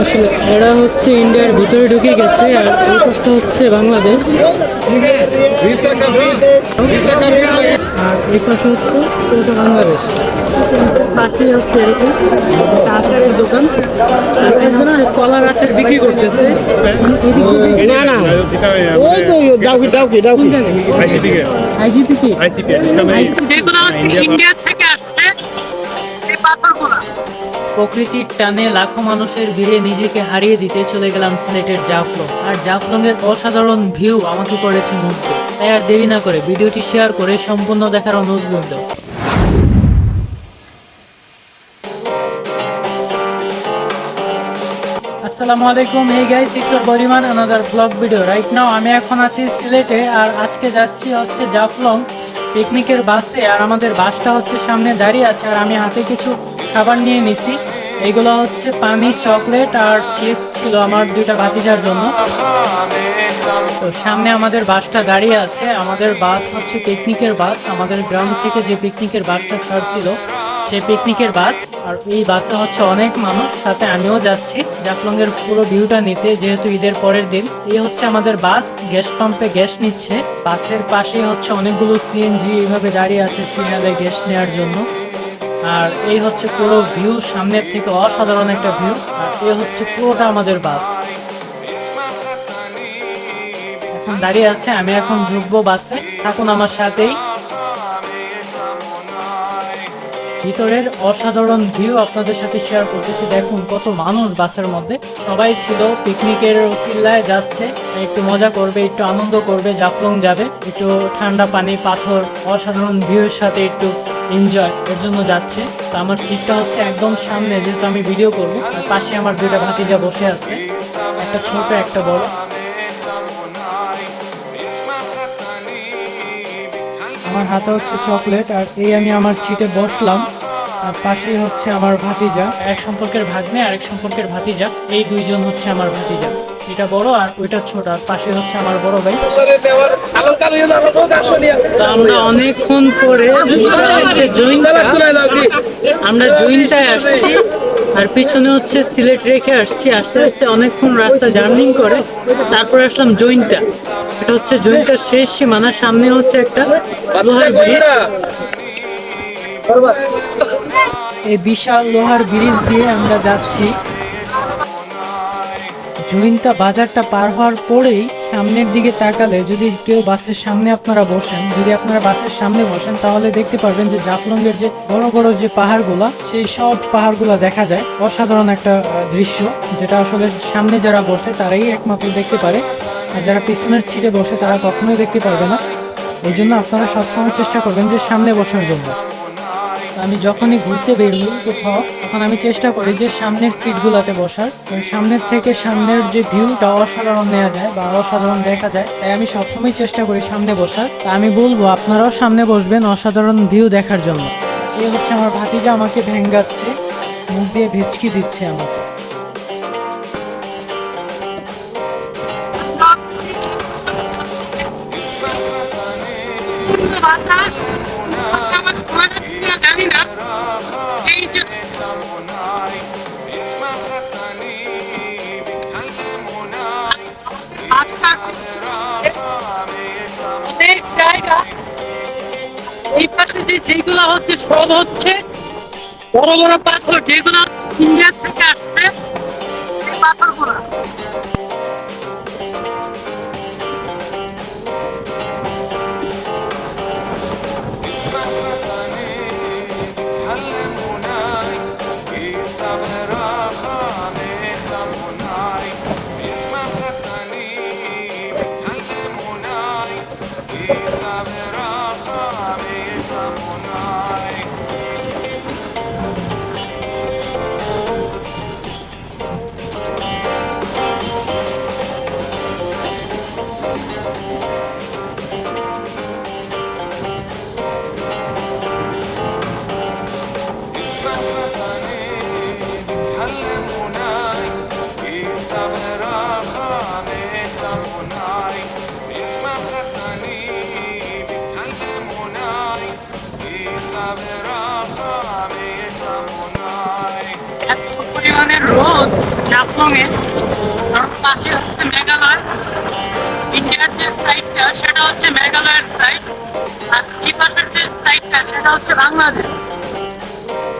আসলে এরা হচ্ছে ইন্ডিয়ার ভিতরে ঢুকে গেছে আর এই কষ্ট হচ্ছে বাংলাদেশ। আর এই পাশে হচ্ছে বাংলাদেশ। হচ্ছে এরকম আচারের দোকান। কলা গাছের বিক্রি করতেছে। না না। ওই তো Dawki Dawki Dawki ICP ICP ICP India প্রকৃতির টানে লাখো মানুষের ভিড়ে নিজেকে হারিয়ে দিতে চলে গেলাম সিলেটের জাফলং। আর জাফলং এর অসাধারণ ভিউ আমাকে করেছে মুগ্ধ। তাই আর দেরি না করে ভিডিওটি শেয়ার করে সম্পূর্ণ দেখার অনুরোধ রইল। আসসালামু আলাইকুম, এই গাইস ইটস পরিমাণ another blog video right now আমি এখন আছি সিলেটে, আর আজকে যাচ্ছি হচ্ছে জাফলং পিকনিকের বাসে আর আমাদের বাসটা হচ্ছে সামনে দাঁড়িয়ে আছে, আর আমি হাতে কিছু খাবার নিয়ে নিছি। এগুলো হচ্ছে পানি, চকলেট আর চিপস ছিল আমার দুইটা ভাতিজার জন্য। তো সামনে আমাদের বাসটা দাঁড়িয়ে আছে। আমাদের বাস হচ্ছে পিকনিকের বাস। আমাদের গ্রাম থেকে যে পিকনিকের বাসটা ছাড়ছিল, সেই পিকনিকের বাস। আর এই বাসে হচ্ছে অনেক মানুষ, সাথে আমিও যাচ্ছি। জাফলং এর পুরো ভিউটা নিতে, যেহেতু ঈদের পরের দিন। এই হচ্ছে আমাদের বাস। গ্যাস পাম্পে গ্যাস নিচ্ছে। বাসের পাশে হচ্ছে অনেকগুলো সিএনজি, এইভাবে দাঁড়িয়ে আছে সিগনালে গ্যাস নেওয়ার জন্য। আর এই হচ্ছে পুরো ভিউ সামনের থেকে অসাধারণ একটা ভিউ আর এই হচ্ছে পুরোটা আমাদের বাস। এখন দাঁড়িয়ে আছে, আমি এখন ঢুকবো বাসে, থাকুন আমার সাথেই। ভিতরের অসাধারণ ভিউ আপনাদের সাথে শেয়ার করতেছি, দেখুন কত মানুষ বাসের মধ্যে। সবাই ছিল পিকনিকের চিল্লায় যাচ্ছে, একটু মজা করবে, একটু আনন্দ করবে, জাফলং যাবে, একটু ঠান্ডা পানি, পাথর, অসাধারণ ভিউয়ের সাথে একটু এনজয় এর জন্য যাচ্ছে। তো আমার সিটটা হচ্ছে একদম সামনে, যেহেতু আমি ভিডিও করব। আর পাশে আমার দুইটা ভাতিজা বসে আছে। একটা ছোট, একটা বড়। আমার হাতে হচ্ছে চকলেট আর এই আমি আমার সিটে বসলাম। পাশেই হচ্ছে আমার ভাতিজা। এক সম্পর্কের ভাগ্নে আর এক সম্পর্কের ভাতিজা। এই দুইজন হচ্ছে আমার ভাতিজা। এটা বড় আর ওইটা ছোট। আর পাশে হচ্ছে আমার বড় ভাই। আমরা অনেকক্ষণ পরে আমরা জৈনটায় আসছি। আর পিছনে হচ্ছে সিলেট রেখে আসছি। আস্তে আস্তে অনেকক্ষণ রাস্তা জার্নিং করে তারপরে আসলাম জৈনটা এটা হচ্ছে জৈনটার শেষ সীমানা সামনে হচ্ছে একটা লোহার ব্রিজ এই বিশাল লোহার ব্রিজ দিয়ে আমরা যাচ্ছি। জুইনটা বাজারটা পার হওয়ার পরেই সামনের দিকে তাকালে যদি কেউ বাসের সামনে আপনারা বসেন, যদি আপনারা বাসের সামনে বসেন, তাহলে দেখতে পারবেন যে জাফলংয়ের যে বড় বড় যে পাহাড়গুলা, সেই সব পাহাড়গুলা দেখা যায়। অসাধারণ একটা দৃশ্য, যেটা আসলে সামনে যারা বসে তারাই একমাত্র দেখতে পারে। আর যারা পিছনের ছিটে বসে তারা কখনোই দেখতে পারবে না। এই জন্য আপনারা সবসময় চেষ্টা করবেন যে সামনে বসার জন্য। আমি যখনই ঘুরতে বের হই কোথাও তখন আমি চেষ্টা করি যে সামনের সিটগুলোতে বসার। সামনের থেকে সামনের যে ভিউটা অসাধারণ নেওয়া যায় বা অসাধারণ দেখা যায়, তাই আমি সবসময় চেষ্টা করি সামনে বসার। আমি বলব, আপনারাও সামনে বসবেন অসাধারণ ভিউ দেখার জন্য। এই হচ্ছে আমার ভাতিজা আমাকে ভেঙ্গাচ্ছে, মুখ দিয়ে ভেচকি দিচ্ছে আমাকে। বাতাস এই পাশে যে যেগুলো হচ্ছে, সব হচ্ছে বড় বড় পাথর যেগুলো ইন্ডিয়া থেকে আসছে। এই পাথরগুলো পরিমাণের রোদ জাফলং এ কারণ পাশে হচ্ছে মেঘালয়। ইন্ডিয়ার যে সাইডটা সেটা হচ্ছে মেঘালয়ের সাইড আর এই পাশের যে সাইডটা সেটা হচ্ছে বাংলাদেশ।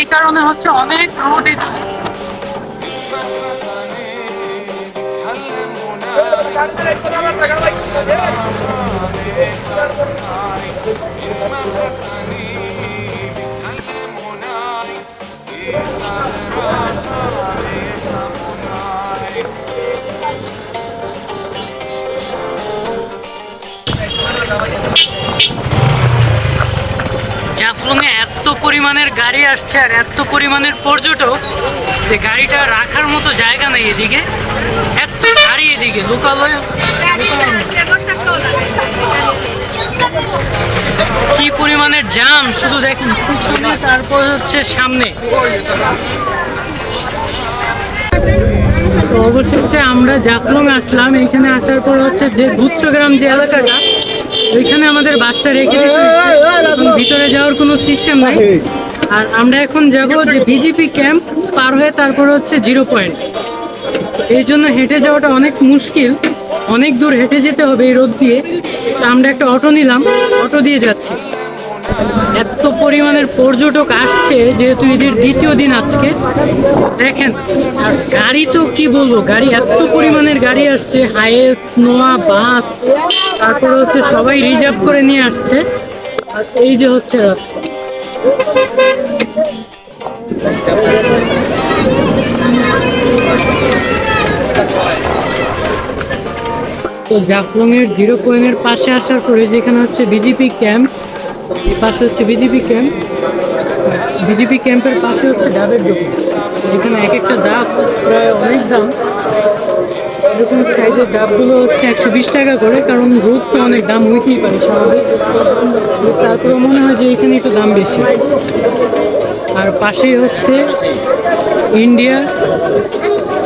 এই কারণে হচ্ছে অনেক রোদ এদিকে জাফলং এ এত পরিমাণের গাড়ি আসছে আর এত পরিমাণের পর্যটক যে গাড়িটা রাখার মতো জায়গা নেই এদিকে। এত গাড়ি এদিকে, লোকালয়। কি পরিমাণের জাম শুধু দেখেন পিছনে, তারপর হচ্ছে সামনে। তো অবশেষে আমরা জাফলং আসলাম, এখানে আসার পর হচ্ছে যে গুচ্ছগ্রাম যে এলাকাটা ওইখানে আমাদের বাসটা রেখে ভিতরে যাওয়ার কোনো সিস্টেম নাই। আর আমরা এখন যাব যে বিজেপি ক্যাম্প পার হয়ে তারপর হচ্ছে জিরো পয়েন্ট এই জন্য হেঁটে যাওয়াটা অনেক মুশকিল। অনেক দূর হেঁটে যেতে হবে এই রোদ দিয়ে। তো আমরা একটা অটো নিলাম। অটো দিয়ে যাচ্ছি। এত পরিমাণের পর্যটক আসছে যেহেতু ঈদের দ্বিতীয় দিন আজকে। দেখেন গাড়ি তো কি বলব? গাড়ি এত পরিমাণের গাড়ি আসছে হাইয়েস নোয়া, বাস, তারপরে হচ্ছে সবাই রিজার্ভ করে নিয়ে আসছে। আর এই যে হচ্ছে রাস্তা। জাফলং এর জিরো পয়েন্টের পাশে আসার পরে যেখানে হচ্ছে বিজেপি ক্যাম্প এই পাশে হচ্ছে বিজেপি ক্যাম্প। বিজেপি ক্যাম্পের পাশে হচ্ছে ডাবের দোকান। এখানে এক একটা ডাব প্রায় অনেক দাম। এরকম সাইজের ডাবগুলো হচ্ছে একশো বিশ টাকা করে, কারণ রোদ তো অনেক দাম হইতেই পারে স্বাভাবিক। তারপরে মনে হয় যে এখানে একটু দাম বেশি। আর পাশেই হচ্ছে ইন্ডিয়া,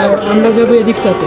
আর আমরা যাব এদিকটাতে।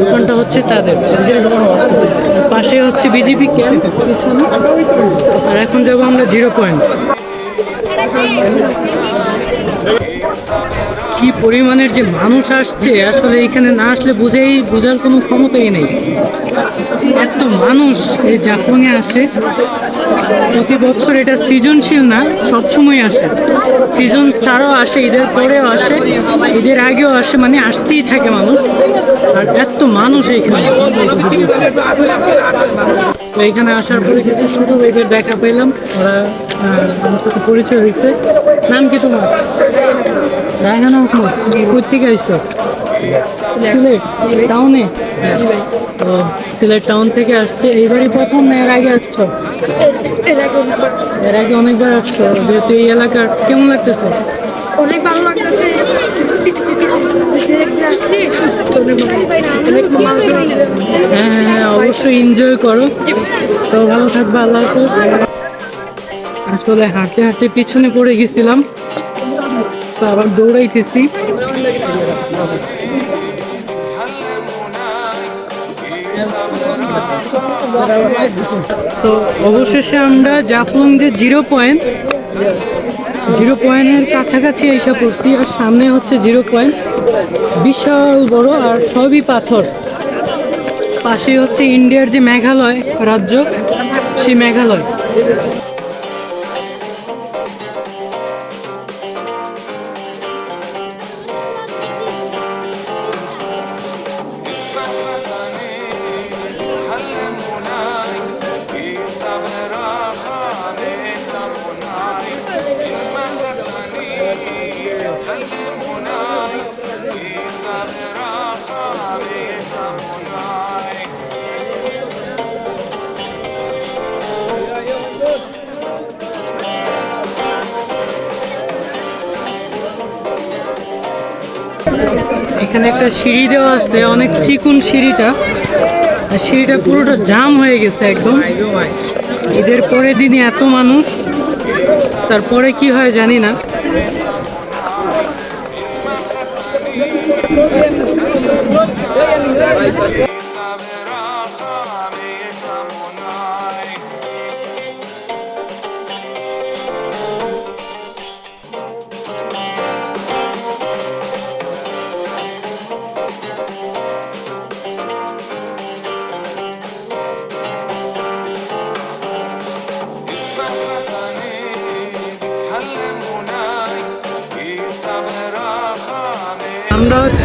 দোকানটা হচ্ছে তাদের। পাশে হচ্ছে বিজেপি ক্যাম্প। আর এখন যাব আমরা জিরো পয়েন্ট। কি পরিমাণের যে মানুষ আসছে, আসলে এখানে না আসলে বুঝেই, বোঝার কোনো ক্ষমতাই নেই। এত মানুষ এই জাফলংয়ে আসে। প্রতি বছর এটা সৃজনশীল না, সবসময় আসে। সিজন ছাড়াও আসে, ঈদের পরেও আসে, ঈদের আগেও আসে মানে আসতেই থাকে মানুষ। আর এত মানুষ এইখানে এখানে আসার পরে কিছু ছোট ভাইদের দেখা পেলাম। ওরা আমার সাথে পরিচয় হয়েছে। নাম কি তোমার? রায়হানা আহমদ কোথা থেকে আসছো? সিলেট টাউনে ও সিলেট টাউন থেকে আসছে। এইবারই প্রথম না এর আগে আসছো? এর আগে অনেকবার আসছো যেহেতু এই এলাকার কেমন লাগতেছে? অনেক ভালো লাগতেছে। হ্যাঁ হ্যাঁ অবশ্যই এনজয় করো। তো ভালো থাকবে আল্লাহ আসলে হাঁটতে হাঁটতে পিছনে পড়ে গেছিলাম। তো আবার দৌড়াইতেছি। তো অবশেষে আমরা জাফলং যে জিরো পয়েন্ট, জিরো পয়েন্টের কাছাকাছি এসে পড়ছি, আর সামনে হচ্ছে জিরো পয়েন্ট। বিশাল বড় আর সবই পাথর। পাশে হচ্ছে ইন্ডিয়ার যে মেঘালয় রাজ্য সে মেঘালয়। এখানে একটা সিঁড়ি দেওয়া আছে, অনেক চিকুন সিঁড়িটা। আর সিঁড়িটা পুরোটা জাম হয়ে গেছে একদম। ঈদের পরে দিনে এত মানুষ, তারপরে কি হয় জানি না।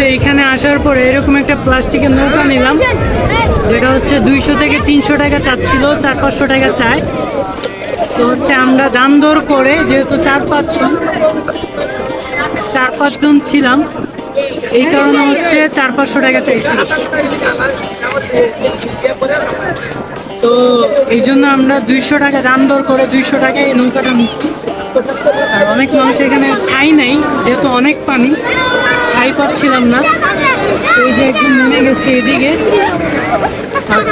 হচ্ছে এখানে আসার পরে এরকম একটা প্লাস্টিকের নৌকা নিলাম, যেটা হচ্ছে দুইশো থেকে তিনশো টাকা চাচ্ছিল, চার পাঁচশো টাকা চায়। তো হচ্ছে আমরা দাম দর করে, যেহেতু চার পাঁচজন চার পাঁচজন ছিলাম, এই কারণে হচ্ছে চার পাঁচশো টাকা চাইছিল তো এই জন্য আমরা দুইশো টাকা, দাম দর করে দুইশো টাকা এই নৌকাটা নিচ্ছি। আর অনেক মানুষ এখানে ঠাই নাই, যেহেতু অনেক পানি। ঠাই পাচ্ছিলাম না। এই যে একদম নেমে গেছে এদিকে।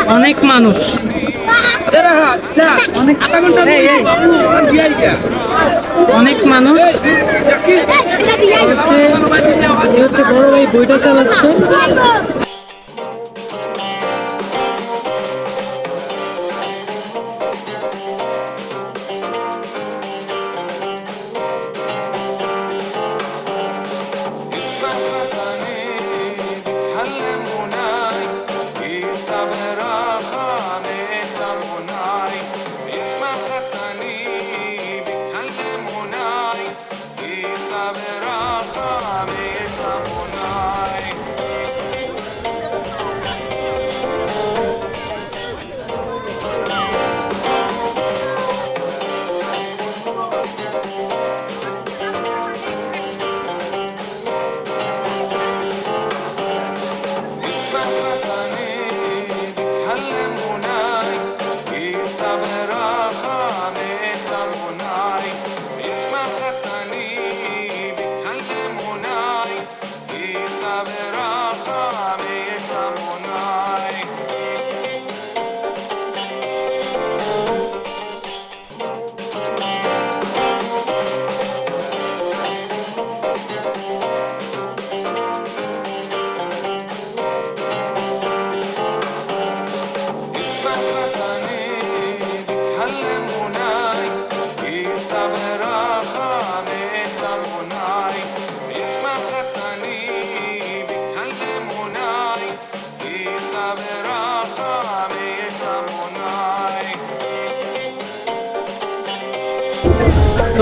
অনেক মানুষ। অনেক মানুষ। হচ্ছে বড় ভাই বইটা চালাচ্ছে।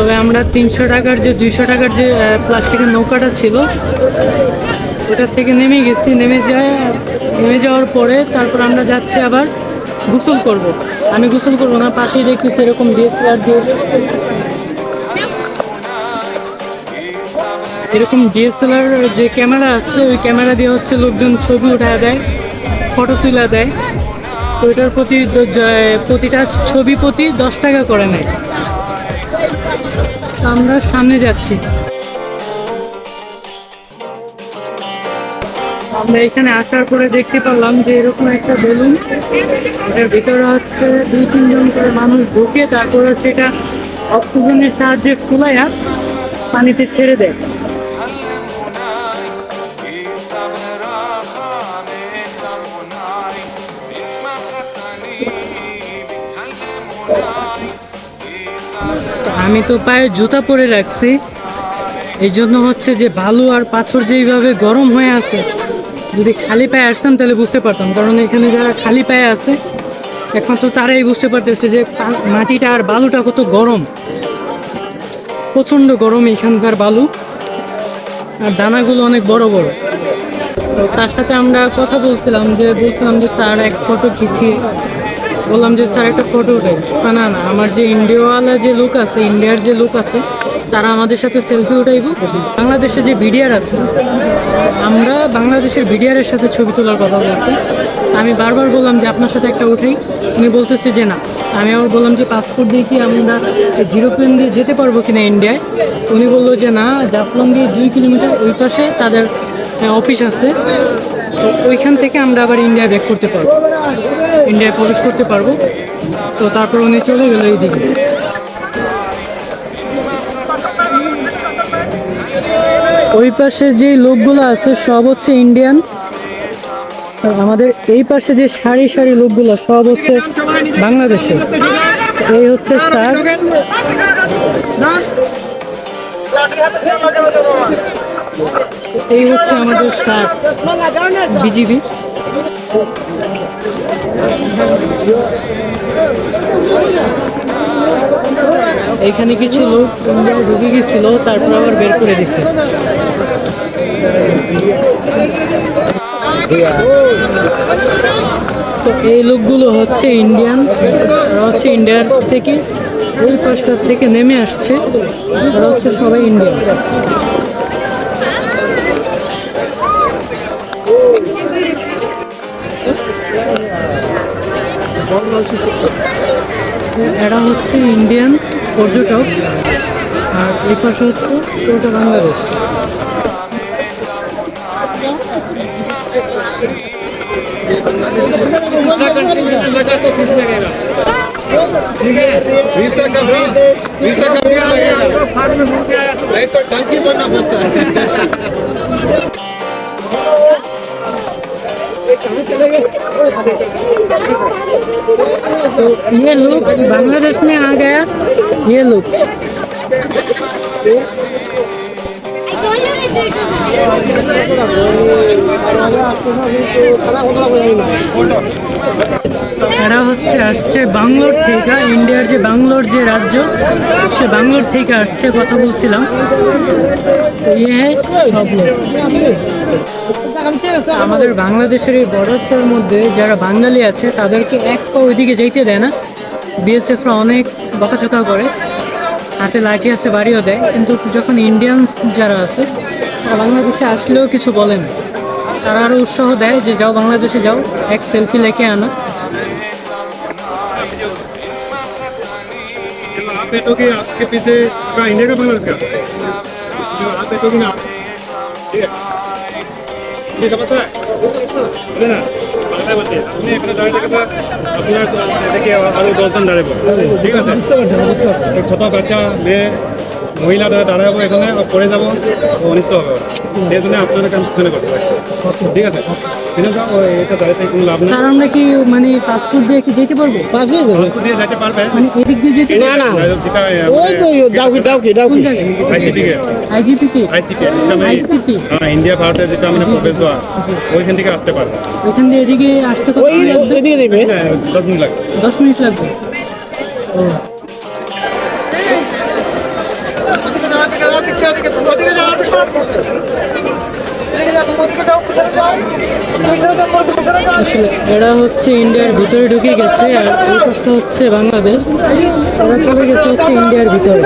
তবে আমরা তিনশো টাকার যে, দুইশো টাকার যে প্লাস্টিকের নৌকাটা ছিল ওটার থেকে নেমে গেছি। নেমে যায়, নেমে যাওয়ার পরে তারপর আমরা যাচ্ছি আবার গোসল করব। আমি গোসল করব না, পাশেই দেখতেছি এরকম ডিএসএলআর দিয়ে এরকম ডিএসএলআর যে ক্যামেরা আছে, ওই ক্যামেরা দিয়ে হচ্ছে লোকজন ছবি উঠায় দেয়, ফটো তুলা দেয়। তো প্রতি প্রতিটা ছবি প্রতি দশ টাকা করে নেয়। আমরা সামনে যাচ্ছি। আমরা এখানে আসার পরে দেখতে পেলাম যে এরকম একটা বেলুন এটার ভিতরে হচ্ছে দুই তিনজন করে মানুষ ঢুকে তারপরে সেটা অক্সিজেনের সাহায্যে ফুলাইয়া পানিতে ছেড়ে দেয়। আমি তো পায়ে জুতা পরে রাখছি। এই জন্য হচ্ছে যে বালু আর পাথর যেইভাবে গরম হয়ে আছে, যদি খালি পায়ে আসতাম তাহলে বুঝতে পারতাম, কারণ এখানে যারা খালি পায়ে আছে, একমাত্র তারাই বুঝতে পারতেছে যে মাটিটা আর বালুটা কত গরম। প্রচণ্ড গরম এখানকার বালু, আর দানাগুলো অনেক বড় বড়। তো তার সাথে আমরা কথা বলছিলাম যে বলছিলাম যে স্যার এক ফটো খিচি বললাম যে, স্যার, একটা ফটো উঠাই না না আমার যে ইন্ডিয়াওয়ালা যে লোক আছে, ইন্ডিয়ার যে লোক আছে, তারা আমাদের সাথে সেলফি উঠাইব। বাংলাদেশে যে বিডিআর আছে, আমরা বাংলাদেশের বিডিআরের সাথে ছবি তোলার কথা বলছি। আমি বারবার বললাম যে, আপনার সাথে একটা উঠাই। উনি বলতেছে যে, না। আমি আবার বললাম যে পাসপোর্ট দিয়ে কি আমরা জিরো প্লেন দিয়ে যেতে পারব কিনা ইন্ডিয়ায় উনি বলল যে, না জাফলং দিয়ে দুই কিলোমিটার ওই পাশে তাদের অফিস আছে। ওইখান থেকে আমরা আবার ইন্ডিয়া ব্যাক করতে পারব। ইন্ডিয়ায় প্রবেশ করতে পারব। তো তারপর উনি চলে গেল এইদিকে। ওই পাশে যে লোকগুলো আছে, সব হচ্ছে ইন্ডিয়ান আমাদের এই পাশে যে সারি সারি লোকগুলো, সব হচ্ছে বাংলাদেশের এই হচ্ছে স্যার। এই হচ্ছে আমাদের স্যার বিজিবি। এখানে কিছু লোক ঢুকে গেছিল, তারপর আবার বের করে দিচ্ছে এই লোকগুলো হচ্ছে ইন্ডিয়ান হচ্ছে ইন্ডিয়ার থেকে, ওই পাশটার থেকে নেমে আসছে। ওরা হচ্ছে সবাই ইন্ডিয়ান। এরা হচ্ছে ইন্ডিয়ান পর্যটক আর এই পাশে হচ্ছে পুরোটা বাংলাদেশ वीसा का फीस वीसा का फीस लगेगा नहीं तो टंकी बनना पड़ता है ये लोग बांग्लादेश में आ गया ये लोग এরা হচ্ছে আসছে বাংলোর থেকে ইন্ডিয়ার যে বাংলোর যে রাজ্য সে বাংলোর থেকে আসছে কথা বলছিলাম তো ইয়ে হ্যাঁ সব লোক আমাদের বাংলাদেশের এই বর্ডারটার মধ্যে যারা বাঙালি আছে তাদেরকে এক পা ওইদিকে যেতে দেয় না বিএসএফরা অনেক বকাচকা করে হাতে লাঠি আছে বাড়িও দেয় কিন্তু যখন ইন্ডিয়ানস যারা আছে তারা বাংলাদেশে আসলেও কিছু বলে না তারা আরও উৎসাহ দেয় যে যাও বাংলাদেশে যাও এক সেলফি লেকে আনো जो आप बैठोगे आपके पीछे का इंडिया का बांग्लादेश का जो आप बैठोगे ना আপনি এখানে দাঁড়িয়ে থেকে আপনার দেখে আরও দশজন দাঁড়াবো ঠিক আছে? বুঝতে পারছেন বুঝতে পারছেন ছোট বাচ্চা মেয়ে মহিলা দ্বারা দাঁড়াবো এখানে পড়ে যাব। অনিষ্ট হবে। সেই জন্য আপনার পিছনে করতে পারছি ঠিক আছে? স্যার আমরা কি মানে পাসপোর্ট দিয়ে কি যেতে পারব? পাঁচ মিনিট যাবে। রসপুর দিয়ে যেতে পারবে মানে এদিক দিয়ে যেতে না, না। ওই তো ডাউকি ডাউকি ডাউকি আইসিপি আইজিপি কে? আইসিপি হ্যাঁ ইন্ডিয়া ভারতের যেটা মানে প্রবেশ দ্বার ওইখান থেকে আসতে পারবে। ওইখান দিয়ে এদিকে আসতে কত? এদিকে দেবে। হ্যাঁ, দশ মিনিট লাগবে। দশ মিনিট লাগবে। ও। এরা হচ্ছে ইন্ডিয়ার ভিতরে ঢুকে গেছে, আর এই পাশটা হচ্ছে বাংলাদেশ। চলে গেছে হচ্ছে ইন্ডিয়ার ভিতরে।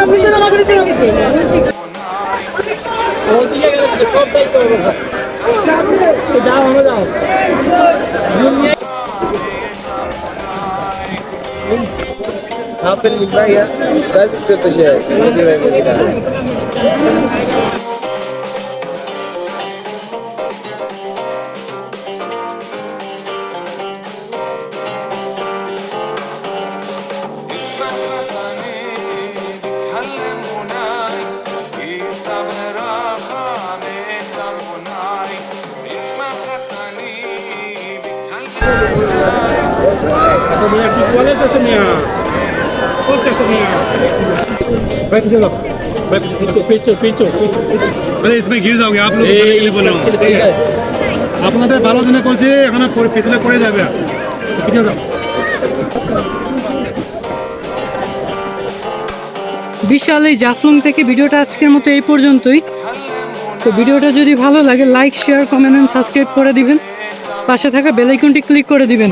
Happen with my ya. Guys, itu tuh sih. Ini lagi kita. মানে इसमें गिर जाओगे आप लोग ऊपर के लिए बोल रहा हूँ ठीक है আপনাদের ভালো জন্য করছে এখন পরে- পিছনে পড়ে যাবে পিছনে যাও বিশাল এই জাফলং থেকে ভিডিওটা আজকের মতো এই পর্যন্তই তো ভিডিওটা যদি ভালো লাগে like share comment and subscribe করে দিবেন পাশে থাকা বেল আইকনটি ক্লিক করে দিবেন